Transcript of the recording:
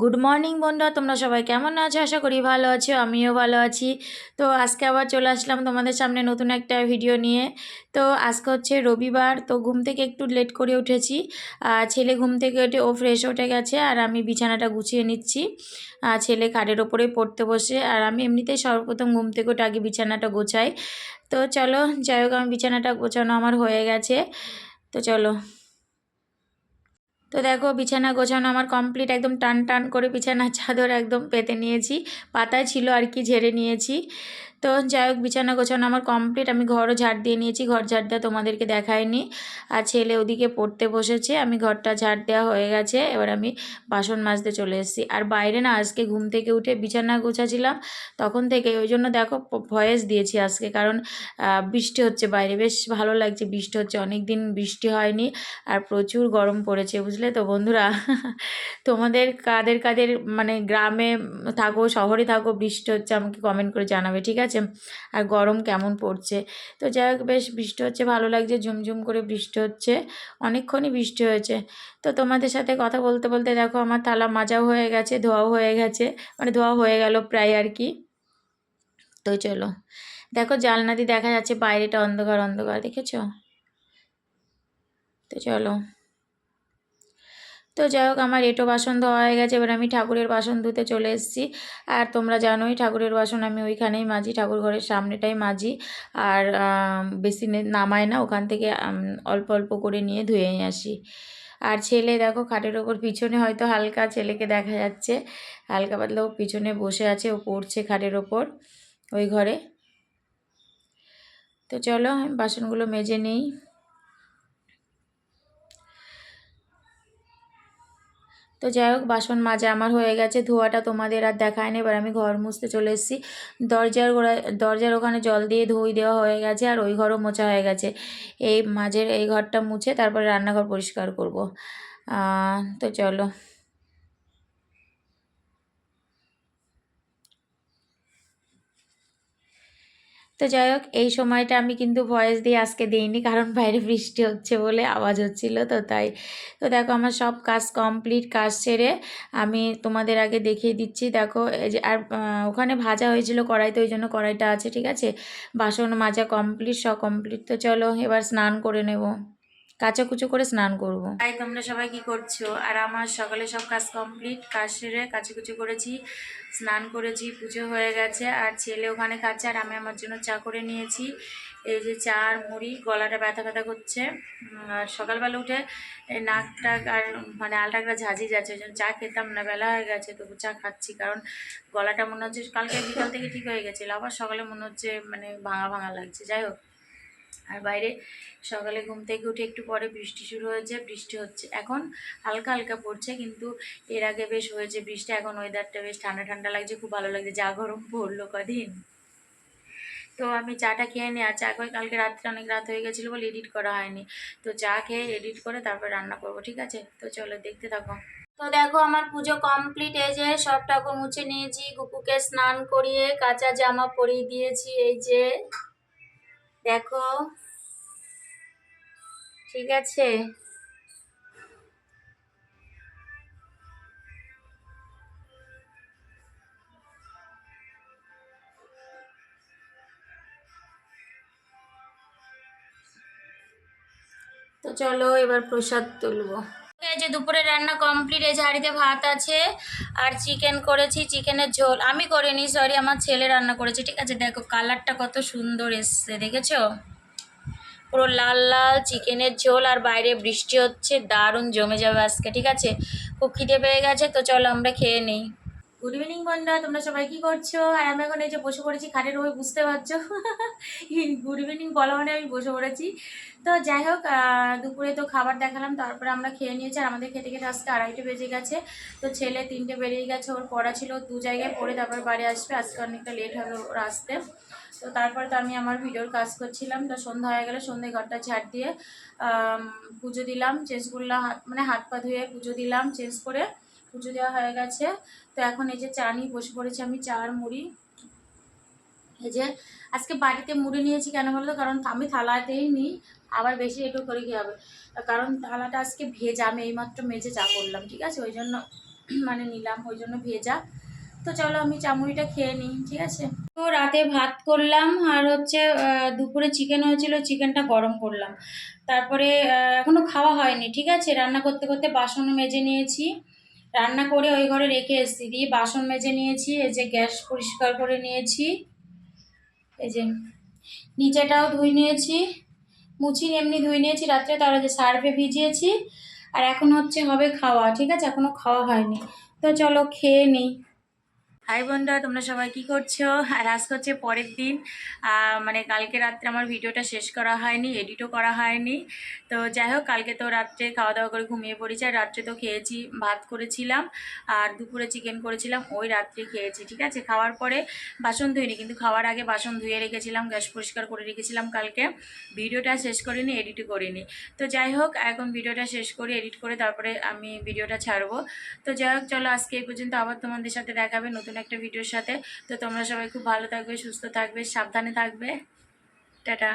Good morning বন্ধুরা। তোমরা সবাই কেমন আছো? আশা করি ভালো আছো, আমিও ভালো আছি। তো আজকে আবার চলে আসলাম তোমাদের সামনে নতুন একটা ভিডিও নিয়ে। তো আজকে হচ্ছে রবিবার, তো ঘুম থেকে একটু লেট করে উঠেছি। আর ছেলে ঘুম থেকে উঠে ও ফ্রেশ উঠে গেছে আর আমি বিছানাটা গুছিয়ে নিচ্ছি। আর ছেলে খাটের ওপরে পড়তে বসে আর আমি এমনিতেই সর্বপ্রথম ঘুম থেকে উঠে আগে বিছানাটা গোছাই। তো চলো, যাই হোক আমি বিছানাটা গোছানো আমার হয়ে গেছে। তো চলো। তো দেখো বিছানা গোছানো আমার কমপ্লিট একদম টান টান করে বিছানার চাদর একদম পেতে নিয়েছি। পাতা ছিল আর কি ঝেড়ে নিয়েছি। তো যাই হোক, বিছানা গোছানো আমার কমপ্লিট আমি ঘরও ঝাড় দিয়ে নিয়েছি, ঘর ঝাড় দেওয়া তোমাদেরকে দেখায়নি। আর ছেলে ওদিকে পড়তে বসেছে, আমি ঘরটা ঝাড় দেওয়া হয়ে গেছে, এবার আমি বাসন মাজতে চলে এসেছি। আর বাইরে না, আজকে ঘুম থেকে উঠে বিছানা গোছাছিলাম, তখন থেকে ওই জন্য দেখো ভয়েস দিয়েছি আজকে, কারণ বৃষ্টি হচ্ছে বাইরে, বেশ ভালো লাগছে বৃষ্টি হচ্ছে অনেক দিন বৃষ্টি হয়নি, আর প্রচুর গরম পড়েছে, বুঝলে? তো বন্ধুরা, তোমাদের কাদের কাদের মানে গ্রামে থাকো, শহরে থাকো, বৃষ্টি হচ্ছে আমাকে কমেন্ট করে জানাবে, ঠিক আছে? আর গরম কেমন পড়ছে? তো যাই হোক, বেশ বৃষ্টি হচ্ছে, ভালো লাগছে, ঝুমঝুম করে বৃষ্টি হচ্ছে, অনেকক্ষণই বৃষ্টি হয়েছে। তো তোমাদের সাথে কথা বলতে বলতে দেখো আমার থালা মাজাও হয়ে গেছে, ধোয়াও হয়ে গেছে মানে ধোয়া হয়ে গেল প্রায় আর কি। তো চলো, দেখো জালনা দিয়ে দেখা যাচ্ছে বাইরেটা অন্ধকার অন্ধকার, দেখেছ? তো চলো। তো যাই হোক, আমার এটো বাসন ধোয়া হয়ে গেছে। এবার আমি ঠাকুরের বাসন ধুতে চলে এসেছি। আর তোমরা জানোই, ঠাকুরের বাসন আমি ওইখানেই মাজি, ঠাকুর ঘরের সামনেটাই মাজি। আর বেশি নে- নামাই না, ওখান থেকে অল্প অল্প করে নিয়ে ধুয়ে আসি। আর ছেলে দেখো, খাটের ওপর পিছনে হয়তো হালকা ছেলেকে দেখা যাচ্ছে। হালকা পাতলা ও পিছনে বসে আছে, ও পড়ছে খাটের ওপর, ওই ঘরে। তো চলো আমি বাসনগুলো মেজে নিই। তো যাই হোক, বাসন মাজা আমার হয়ে গেছে, ধোয়াটা তোমাদের আর দেখায় না এবার আমি ঘর মুছতে চলে এসেছি। দরজার গোড়া দরজার ওখানে জল দিয়ে ধুই দেওয়া হয়ে গেছে, আর ওই ঘরও মোছা হয়ে গেছে। এই মাঝের এই ঘরটা মুছে তারপরে রান্নাঘর পরিষ্কার করব। তো চলো। তো যাই হোক, এই সময়টা আমি কিন্তু ভয়েস দিয়ে আজকে দিইনি, কারণ বাইরে বৃষ্টি হচ্ছে বলে আওয়াজ হচ্ছিল, তো তাই। তো দেখো, আমার সব কাজ কমপ্লিট, কাজ সেরে আমি তোমাদের আগে দেখিয়ে দিচ্ছি। দেখো যে, আর ওখানে ভাজা হয়েছিল কড়াইতে, ওই জন্য কড়াইটা আছে, ঠিক আছে? বাসন মাজা কমপ্লিট, সব কমপ্লিট। তো চলো, এবার স্নান করে নেব। কাচাকুচো করে স্নান করব। তাই তোমরা সবাই কি করছ? আর আমার সকালে সব কাজ কমপ্লিট, কাজ সেরে কাচাকুচো করেছি, স্নান করেছি, পুজো হয়ে গেছে, আর ছেলে ওখানে খাচ্ছে, আর আমি আমার জন্য চা করে নিয়েছি। এই যে চা আর মুড়ি, গলাটা ব্যথা ব্যথা করছে। আর সকালবেলা উঠে এই নাক টাক আর মানে আলটাকটা ঝাঁঝি যাচ্ছে, ওই জন্য চা খেতাম না, বেলা হয়ে গেছে, তবু চা খাচ্ছি, কারণ গলাটা মনে হচ্ছে কালকে বিকাল থেকে ঠিক হয়ে গেছিল, আবার সকালে মনে হচ্ছে মানে ভাঙা ভাঙা লাগছে, যাই হোক। আর বাইরে সকালে ঘুম থেকে উঠে একটু পরে বৃষ্টি শুরু হয়েছে, বৃষ্টি হচ্ছে। এখন হালকা হালকা পড়ছে, কিন্তু এর আগে বেশ হয়েছে বৃষ্টি, এখন ওয়েদারটা বেশ ঠান্ডা ঠান্ডা লাগছে, খুব ভালো লাগছে, যা গরম পড়ল কদিন। তো আমি চাটা খেয়ে নিই আর চা করে কালকে রাত্রে অনেক রাত হয়ে গেছিল বলে এডিট করা হয়নি। তো চা খেয়ে এডিট করে তারপর রান্না করব, ঠিক আছে? তো চলো দেখতে থাকো। তো দেখো আমার পুজো কমপ্লিট এই যে সব ঠাকুর মুছে নিয়েছি, গুপুকে স্নান করিয়ে কাঁচা জামা পরিয়ে দিয়েছি, এই যে দেখো। ঠিক আছে। তো চলো এবার প্রসাদ তুলবো। যে দুপুরে রান্না কমপ্লিট এই ঝাড়িতে ভাত আছে আর চিকেন করেছি চিকেনের ঝোল। আমি করিনি সরি আমার ছেলে রান্না করেছে, ঠিক আছে? দেখো কালারটা কত সুন্দর এসছে, দেখেছ? পুরো লাল লাল চিকেনের ঝোল আর বাইরে বৃষ্টি হচ্ছে, দারুণ জমে যাবে আজকে, ঠিক আছে? খুব খিদে পেয়ে গেছে, তো চলো আমরা খেয়ে নিই। গুড ইভিনিং বন্ধুরা তোমরা সবাই কি করছ? আর আমি এখন এই যে বসে পড়েছি, খাটের ওই বুঝতে পারছ? গুড ইভিনিং বলা মানে আমি বসে পড়েছি। তো যাই হোক দুপুরে তো খাবার দেখালাম, তারপরে আমরা খেয়ে নিয়েছি, আর আমাদের খেতে খেতে আজকে আড়াইটে বেজে গেছে। তো ছেলে তিনটে বেরিয়ে গেছে, ওর পড়া ছিল দু জায়গায়, পড়ে তারপর বাড়ি আসবে। আজকে অনেকটা লেট হবে ওর আসতে। তো তারপরে তো আমি আমার ভিডিওর কাজ করছিলাম। তো সন্ধ্যা হয়ে গেলে সন্ধ্যায় ঘরটা ঝাড় দিয়ে পুজো দিলাম, চেঞ্জ করলাম, হাত মানে হাত পা ধুয়ে পুজো দিলাম, চেঞ্জ করে পুজো দেওয়া হয়ে গেছে। তো এখন এই যে চা নিয়ে বসে পড়েছি আমি চা আর মুড়ি। এই যে আজকে বাড়িতে মুড়ি নিয়েছি কেন বলতো? কারণ আমি থালাতেই নিই আবার বেশি একটু করে কী হবে? কারণ থালাটা আজকে ভেজা আমি এইমাত্র মেজে চা করলাম ঠিক আছে? ওই জন্য মানে নিলাম ওই জন্য ভেজা। তো চলো আমি চামড়িটা খেয়ে নিই ঠিক আছে? তো রাতে ভাত করলাম আর হচ্ছে দুপুরে চিকেন হয়েছিল চিকেনটা গরম করলাম। তারপরে আহ, এখনও খাওয়া হয়নি ঠিক আছে? রান্না করতে করতে বাসন মেজে নিয়েছি। রান্না করে ওই ঘরে রেখে এসছি। দিয়ে বাসন মেজে নিয়েছি, এই যে গ্যাস পরিষ্কার করে নিয়েছি। এই যে নিচেটাও ধুই নিয়েছি। মুছি এমনি ধুই নিয়েছি। রাত্রে তারা যে সার্ফে ভিজিয়েছি। আর এখন হচ্ছে হবে খাওয়া, ঠিক আছে? এখনও খাওয়া হয়নি। তো চলো খেয়ে নিই। হাই বন্ধুরা, তোমরা সবাই কি করছ? আর আজকে হচ্ছে পরের দিন। মানে কালকে রাত্রে আমার ভিডিওটা শেষ করা হয়নি এডিটও করা হয়নি। তো যাই হোক, কালকে তো রাত্রে খাওয়া দাওয়া করে ঘুমিয়ে পড়েছি। আর রাত্রে তো খেয়েছি, ভাত করেছিলাম, আর দুপুরে চিকেন করেছিলাম, ওই রাত্রে খেয়েছি, ঠিক আছে? খাওয়ার পরে বাসন ধুইনি, কিন্তু খাওয়ার আগে বাসন ধুয়ে রেখেছিলাম, গ্যাস পরিষ্কার করে রেখেছিলাম কালকে। ভিডিওটা শেষ করিনি এডিটও করিনি। তো যাই হোক, এখন ভিডিওটা শেষ করে এডিট করে তারপরে আমি ভিডিওটা ছাড়বো। তো যাই হোক, চলো আজকে এই পর্যন্ত আবার তোমাদের সাথে দেখাবে নতুন একটা ভিডিওর সাথে। তো তোমরা সবাই খুব ভালো থাকবে সুস্থ থাকবে সাবধানে থাকবে। টাটা।